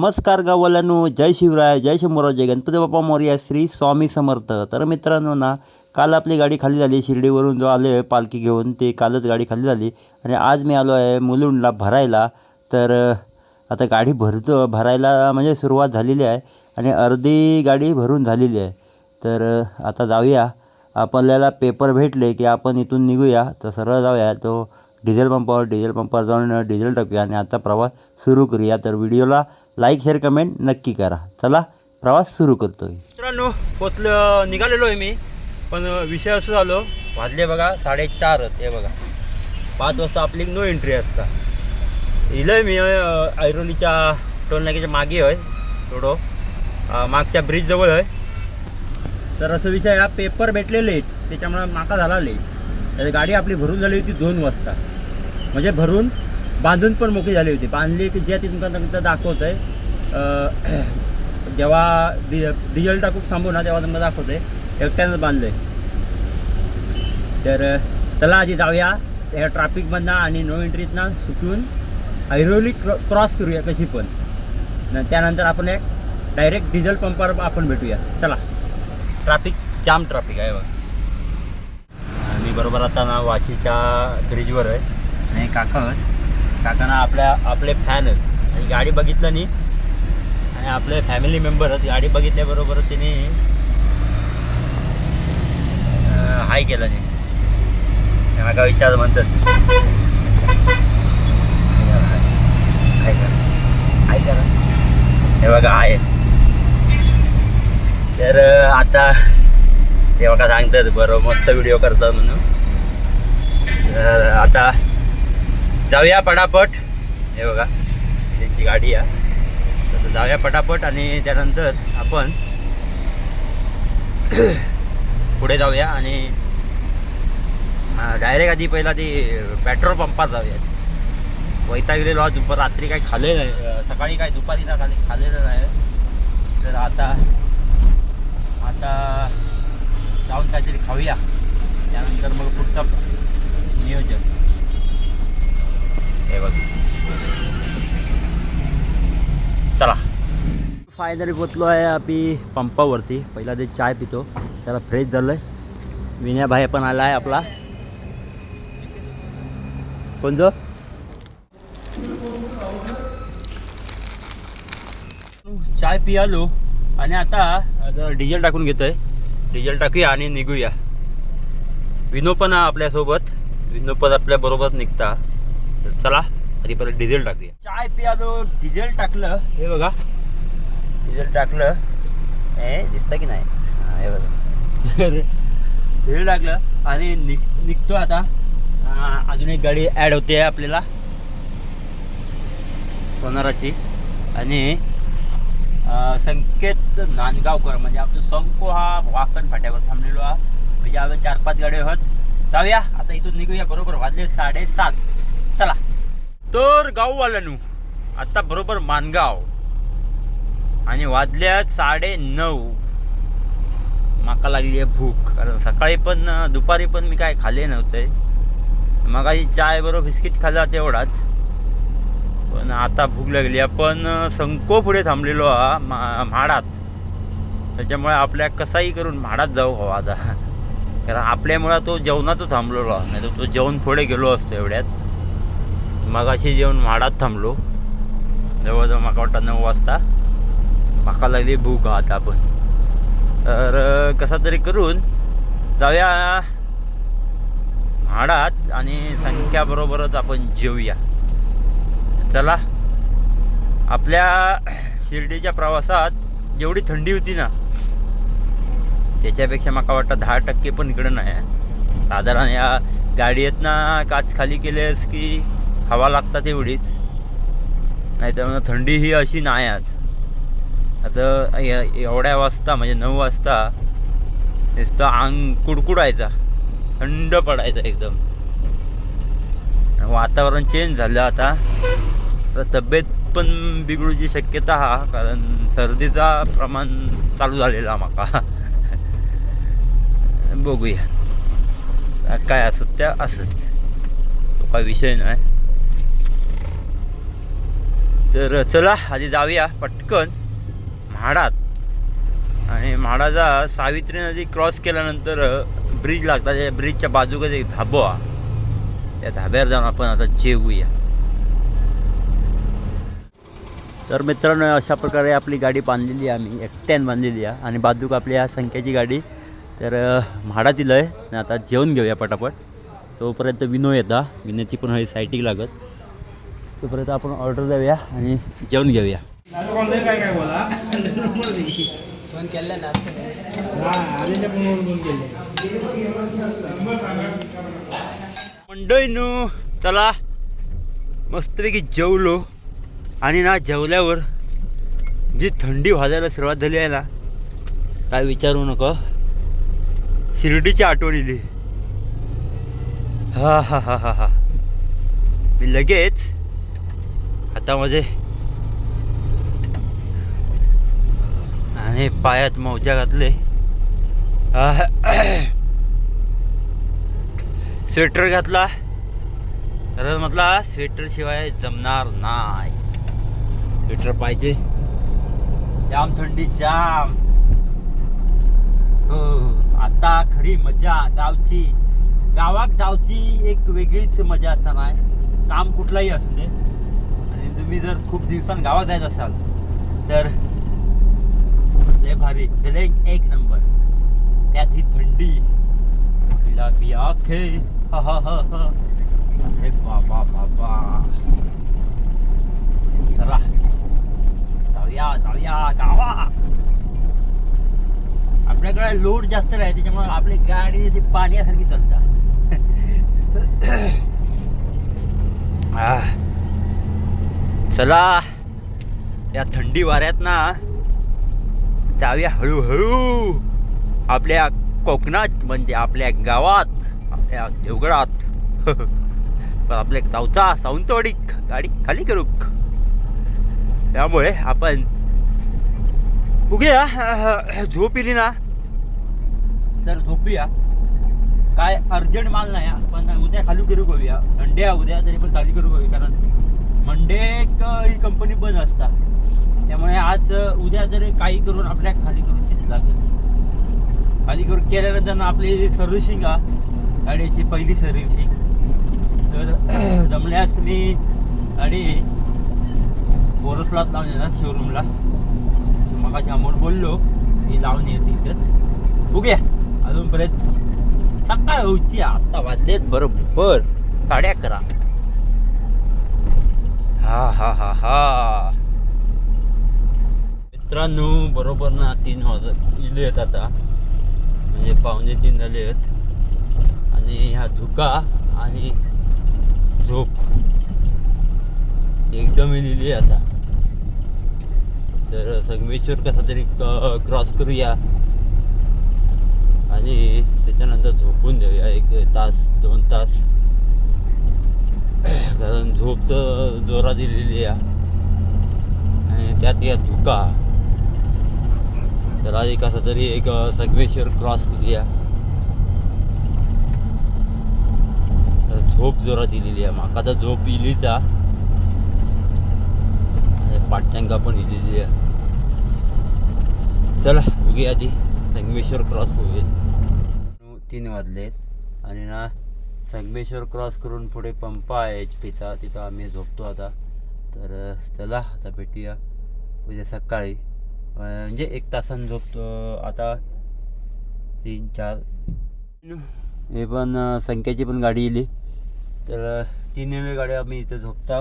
नमस्कार गावालांनो जय शिवराय जय शंभूराव जय गणपती बाप्पा मोर्या श्री स्वामी समर्थ. तर मित्रांनो ना काल आपली गाडी खाली झाली शिर्डीवरून जो आलो आहे पालखी घेऊन ते कालच गाडी खाली झाली. आणि आज मी आलो आहे मुलुंडला भरायला. तर आता गाडी भरतो भरायला म्हणजे सुरुवात झालेली आहे. आणि अर्धी गाडी भरून झालेली आहे. तर आता जाऊया. आपल्याला पेपर भेटले की आपण इथून निघूया. तर सरळ जाऊया. तो डिझेल पंपावर डिझेल पंपावर जाऊन डिझेल टाकूया. आणि आता प्रवास सुरू करूया. तर व्हिडिओला लाईक शेअर कमेंट नक्की करा. चला प्रवास सुरू करतो मित्रांनो पोचलं निघालेलो आहे मी. पण विषय असं झालो वाजले बघा साडेचार हे बघा. पाच वाजता आपली नो एंट्री असता. इलं मी ऐरोलीच्या टोलनाक्याच्या मागे आहे थोडं मागच्या ब्रिजजवळ आहे तर असं विषय हा पेपर भेटले लेट त्याच्यामुळे माका झाला लेट तर गाडी आपली भरून झाली होती दोन वाजता. म्हणजे भरून बांधून पण मोकळी झाली होती. बांधली की जे ती तुमका तुमचं दाखवत आहे जेव्हा डि डिझेल टाकूक थांबू ना तेव्हा तुम्हाला दाखवत आहे एकट्यानंच बांधलं आहे तर चला आधी जाऊया. या ट्रॅफिकमधनं आणि नो एंट्रीतनं सुटून ऐरोली क्रॉ क्रॉस करूया कशी पण. न त्यानंतर आपण एक डायरेक्ट डिझेल पंपावर आपण भेटूया. चला. ट्रॅफिक जाम ट्रॅफिक आहे बघ. आणि बरोबर आता ना वाशीच्या ब्रिजवर आहे. आणि काका काकांना आपल्या आपले फॅन आहेत. आणि गाडी बघितलं नाही. आणि आपले फॅमिली मेंबर आहेत. गाडी बघितल्याबरोबर तिने हाय केलं नाही. त्यांना का विचार म्हणतात हाय करा. हाय करा. हे बघा आहे तर आता ते बघा सांगतात बरं मस्त व्हिडिओ करतात म्हणून. तर आता जाऊया पटापट. हे बघा त्यांची गाडी आहे. तर जाऊया पटापट आणि त्यानंतर आपण पुढे जाऊया आणि डायरेक्ट आधी पहिला ती पेट्रोल पंपात जाऊया. वैतागिरी आज दुपार रात्री काही खाले नाही. सकाळी काय दुपारी ना खाली खाल्लेलं नाही. तर आता आता जाऊन काहीतरी खाऊया. त्यानंतर मग पुढचं नियोजन. हे बघ. चला. फायनली पोचलो आहे आम्ही पंपावरती. पहिला ते चाय पितो. त्याला फ्रेश झालं आहे विनयाभाई पण आला आहे आपला. कोणतं? चाय पियालो. आणि आता आता डिझेल टाकून घेतोय. डिझेल टाकूया आणि निघूया. विनो पण आहे आपल्यासोबत. विनो पण आपल्या बरोबर निघता. तर चला आधी परत डिझेल टाकूया. चाय पियालो डिझेल टाकलं. हे बघा. डिझेल टाकलं. हे दिसतं की नाही? हा, बघा. डिझेल टाकलं आणि निघ निघतो आता. अजून एक गाडी ॲड होते आपल्याला. सोनाराची. आणि संकेत नांदगावकर म्हणजे आपलं संको हा वाकण फाट्यावर थांबलेलो हा. म्हणजे अजून चार पाच गाड्या आहेत जाऊया. आता इथून निघूया. बरोबर वाजले साडेसात. चला. तर गाववाल्यानू आत्ता बरोबर मानगाव आणि वाजल्यात साडे नऊ माका लागली आहे भूक. कारण सकाळी पण दुपारी पण मी काय खाल्ले नव्हते. मग चाय बरोबर बिस्किट खाल्ला तेवढाच. पण आता भूक लागली. आपण संको पुढे थांबलेलो हा मा म्हाडात. त्याच्यामुळे आपल्या कसाही करून म्हाडात जाऊ हवा आता. कारण आपल्यामुळं तो जेवणात थांबलेलो हा. नाही तर तो जेवण पुढे गेलो असतो एवढ्यात. मगाशी जेवण म्हाडात थांबलो. जवळजवळ माका वाटतं नऊ वाजता. माका लागली भूक आता आपण तर कसा तरी करून जाऊया. म्हाडात आणि संख्याबरोबरच आपण जेवूया चला. आपल्या शिर्डीच्या प्रवासात जेवढी थंडी होती ना त्याच्यापेक्षा मला वाटतं दहा टक्के पण इकडं नाही. आहे साधारण या गाडीत ना काच खाली केलेस की हवा लागतात एवढीच नाही तर मग थंडी ही अशी नाही आज. आता एवढ्या वाजता म्हणजे नऊ वाजता नुसतं अंग कुडकुडायचा. थंड पडायचा एकदम. वातावरण चेंज झालं आता. तर तब्येत पण बिघडूची शक्यता हा कारण सर्दीचा प्रमाण चालू झालेला माका. बघूया. काय असत त्या असत तो काय विषय नाही. तर चला आधी जाऊया पटकन म्हाडात. आणि म्हाडाचा सावित्री नदी क्रॉस केल्यानंतर ब्रिज लागतात त्या ब्रिजच्या बाजूकडे एक धाबा आहे. त्या धाब्यावर जाऊन आपण आता जेवूया. तर मित्रांनो अशा प्रकारे आपली गाडी बांधलेली आहे आम्ही एकट्यान बांधलेली आहे. आणि बाजूक आपली ह्या संख्येची गाडी. तर अ, म्हाडात दिलं आहे. आणि आता जेवण घेऊया पटापट. तोपर्यंत विनो येता. विनोची पण हवी सायटिक लागत. तोपर्यंत आपण ऑर्डर देऊया आणि जेवण घेऊया. काय नू चला. मस्तपैकी जेवलो. आणि ना जेवल्यावर जी थंडी वाजायला सुरुवात झाली आहे ना काय विचारू नको. शिर्डीची आठवण येली हा हा हा हा हा. मी लगेच हातामध्ये. आणि पायात मोजा घातले. स्वेटर घातला. तर म्हटला स्वेटर शिवाय जमणार नाही. स्वेटर पाहिजे. जाम थंडी जाम. हो आता खरी मजा गावची. गावात जावची एक वेगळीच मजा असताना काम कुठलाही असू दे. तुम्ही जर खूप दिवसांत गावात जायचं असाल तर लय भारी. लय एक नंबर. त्यात ही थंडी गुलाबी आखे हा हा हा हा. अरे बाबा बाबा. चला. जाऊया जाऊया गावा आपल्याकडे लोड जास्त राहते त्याच्यामुळे आपली गाडी पाण्यासारखी चालतात आह. चला. या थंडी वाऱ्यात ना जाऊया हळूहळू. आपल्या कोकणात म्हणजे आपल्या गावात आपल्या देवगडात. पण आपल्या गावचा सावंतवाडी गाडी खाली करू त्यामुळे आपण बघूया झोप इली ना. तर झोपूया. काय अर्जंट माल नाही आपण उद्या खाली करू करूया. संडे उद्या तरी पण खाली करू करूया कारण मंडे एक ही कंपनी बंद असता त्यामुळे आज उद्या जर काही करून आपल्या खाली करून लागेल. खाली करून केल्यानंतर आपली सर्व्हिसिंग आ गाडीची पहिली सर्व्हिसिंग तर जमल्यास मी गाडी बोरसला लावून येणार शोरूमला मगाशी अमोल बोललो की लावून येते इथंच. बघूया. अजूनपर्यंत सकाळ होऊची आत्ता वाजलेत बरोबर. साडे अकरा. हा हा हा हा. मित्रांनो बरोबर ना तीन वाज इले आहेत आता. म्हणजे पावणे तीन झाले आहेत. आणि ह्या धुका आणि झोप. एकदम लिहिली आता. तर संगमेश्वर कसा तरी क्रॉस करूया. आणि त्याच्यानंतर झोपून देऊया एक तास दोन तास. कारण झोप तर जोरात दिलेली आहे. आणि त्यात या धुका. तर आधी कसा तरी एक संगमेश्वर क्रॉस करूया तर झोप जोरात दिलेली आहे. म्हाका तर झोप इलीचा पाटच्यांका पण इलेली आहे. चला बघूया आधी संगमेश्वर क्रॉस होईल तीन वाजलेत. आणि ना संगमेश्वर क्रॉस करून पुढे पंप आहे एच पीचा तिथं आम्ही झोपतो आता. तर चला आता भेटूया. उद्या सकाळी. म्हणजे एक तासानं झोपतो आता तीन चार. हे पण संख्याची पण गाडी येली तर तीन गाड्या आम्ही इथं झोपता.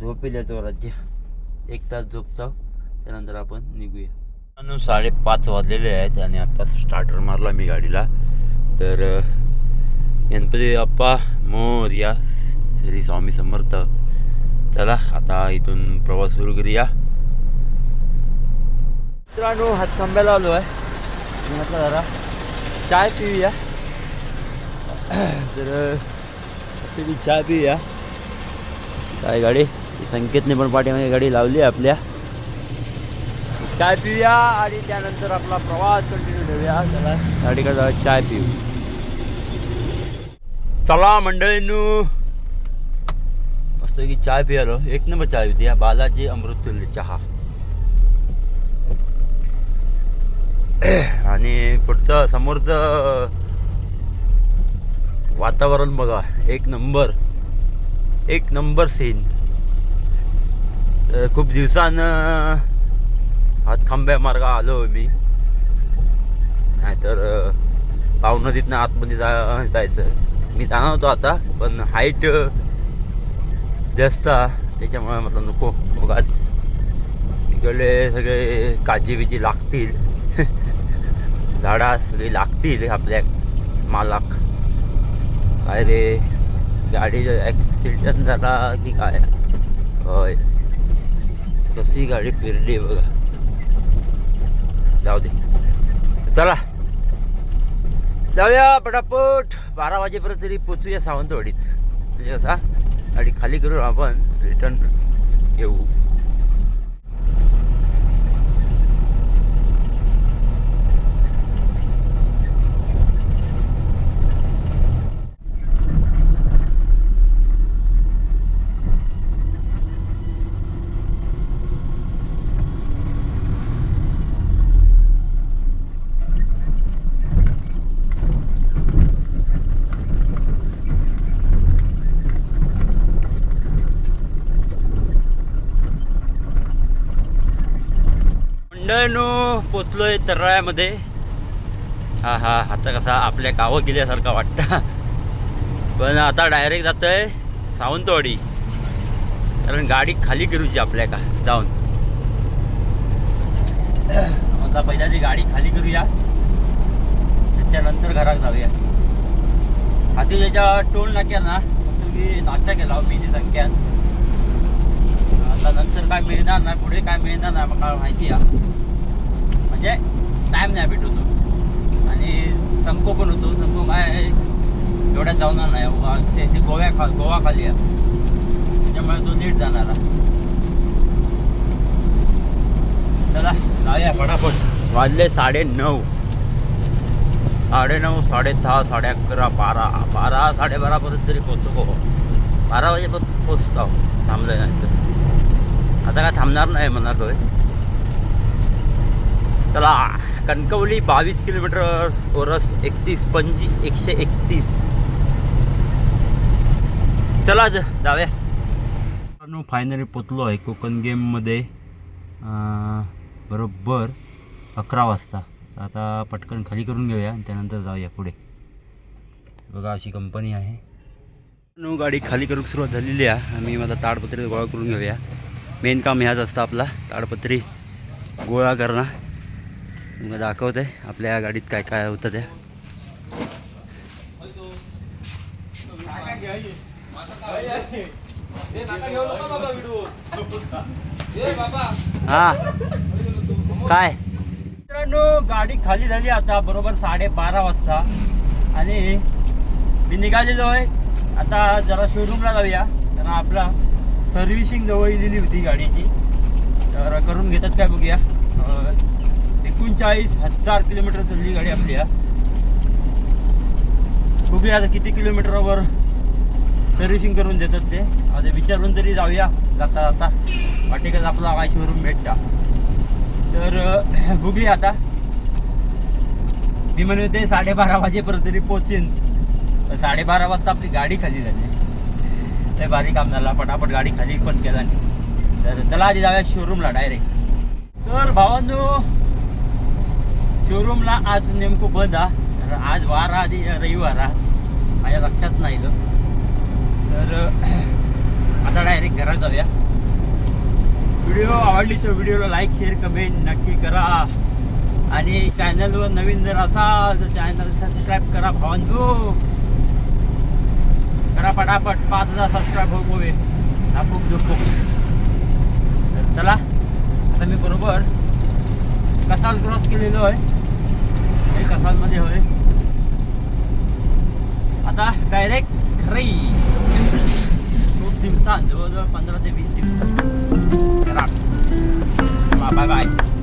झोपेल्या येईल जोराची एक तास झोपता. त्यानंतर आपण निघूया. साडेपाच वाजलेले आहेत आणि आता स्टार्टर मारला मी गाडीला. तर गणपती बाप्पा मोर या श्री स्वामी समर्थ. चला आता इथून प्रवास सुरू करूया. मित्रांनो हातखांब्याला आलो आहे. मी म्हटलं जरा चाय पिऊया. तर तुम्ही चाय पिऊया. अशी काय गाडी? संकेतने पण पाठीमागे गाडी लावली आहे आपल्या. चाय पिऊया आणि त्यानंतर आपला प्रवास कंटिन्यू ठेवूया चला गाडीकडे चाय पिऊ. चला मंडळींनू. मस्त की चाय पियालो एक नंबर चाय होती या बालाजी अमृतुल्य चहा. आणि पुढचं समोरचं वातावरण बघा. एक नंबर. एक नंबर सीन खूप दिवसानं हातखांब्या मार्ग आलो मी. नाहीतर पाहुणं तिथनं आतमध्ये जा जायचं. मी जाणार होतो आता पण हाईट जास्त त्याच्यामुळे म्हटलं नको बघाच इकडले सगळे काजी बिजी लागतील. झाडा सगळी लागतील आपल्या मालाक. काय रे? गाडी ॲक्सिडेंट झाला की काय? होय. कशी गाडी फिरली बघा. जाऊ दे. चला. जाऊया पटापट. बारा वाजेपर्यंत तरी पोचूया सावंतवाडीत. म्हणजे कसा गाडी खाली करून आपण रिटर्न येऊ मंडळनो पोचलोय तराळ्यामध्ये हा हा आता कसा आपल्या गावं गेल्यासारखा वाटतं. पण आता डायरेक्ट जातोय सावंतवाडी. कारण गाडी खाली करूची आपल्या का जाऊन. आता पहिल्या ती गाडी खाली करूया त्याच्यानंतर घरात जाऊया. हाती त्याच्या टोल नाक्या ना तुम्ही नाश्ता केला मी संख्या. आता नंतर काय मिळणार नाही पुढे काय मिळणार नाही मला माहिती आहे. म्हणजे टाईम नाही भेटतो आणि संको पण होतो. संको काय एवढ्यात जाणार नाही. उगा गोव्या खा गोवा खाली आहे. त्याच्यामुळे तो नीट जाणार चला जाऊया फटाफट. वाजले साडे नऊ साडे नऊ साडे दहा साडे अकरा बारा बारा साडेबारापर्यंत तरी पोचतो बारा वाजेपर्यंत पोचतो थांबल्यानंतर आता काय थांबणार नाही म्हणालोय चला कणकवली बावीस किलोमीटर ओरस एकतीस पंजी एकशे एकतीस. चला जाव्या जाऊया. फायनली पोचलो आहे कोकण गेममध्ये बरोबर अकरा वाजता. आता पटकन खाली करून घेऊया आणि त्यानंतर जाऊया पुढे. बघा अशी कंपनी आहे. नो गाडी खाली करून सुरुवात झालेली आहे. आम्ही माझा ताडपत्री गोळा करून घेऊया. मेन काम ह्याच असतं आपला ताडपत्री गोळा करणं. मग दाखवते आपल्या या गाडीत काय काय होतं त्या हा. काय? मित्रांनो गाडी खाली झाली आता बरोबर साडेबारा वाजता. आणि मी निघालेलो आहे. आता जरा शोरूमला जाऊया. कारण आपला सर्व्हिसिंग जवळ लिहिली होती गाडीची. तर करून घेतात काय बघूया. एकोणचाळीस हजार किलोमीटर चालली गाडी आपली या बघूया आता किती किलोमीटरवर सर्व्हिसिंग करून देतात ते. आता विचारून तरी जाऊया जाता जाता. वाटेकच आपला काय शोरूम भेटता. तर बघूया आता. मी म्हणते होते साडेबारा वाजेपर्यंत तरी पोचेन. साडेबारा वाजता आपली गाडी खाली झाली. ते भारी काम झाला पटापट गाडी खाली पण केला नाही. तर चला आधी जाऊया शोरूमला डायरेक्ट तर भावांनो शोरूमला आज नेमकं बंद हा. तर आज वार आधी रविवार हा. माझ्या लक्षात नाही तर आता डायरेक्ट घरात जाऊया. व्हिडिओ आवडली तर व्हिडिओला लाईक शेअर कमेंट नक्की करा. आणि चॅनलवर नवीन जर असाल तर चॅनल सबस्क्राईब करा भावांनो. करा पटापट. पाच हजार सबस्क्राईब हो गोवे नापूक झोपूक तर चला. आता मी बरोबर कसाल क्रॉस केलेलो आहे. हे कसालमध्ये होय आता डायरेक्ट खरई खूप दिवसांत जवळजवळ पंधरा ते वीस दिवस बाय बाय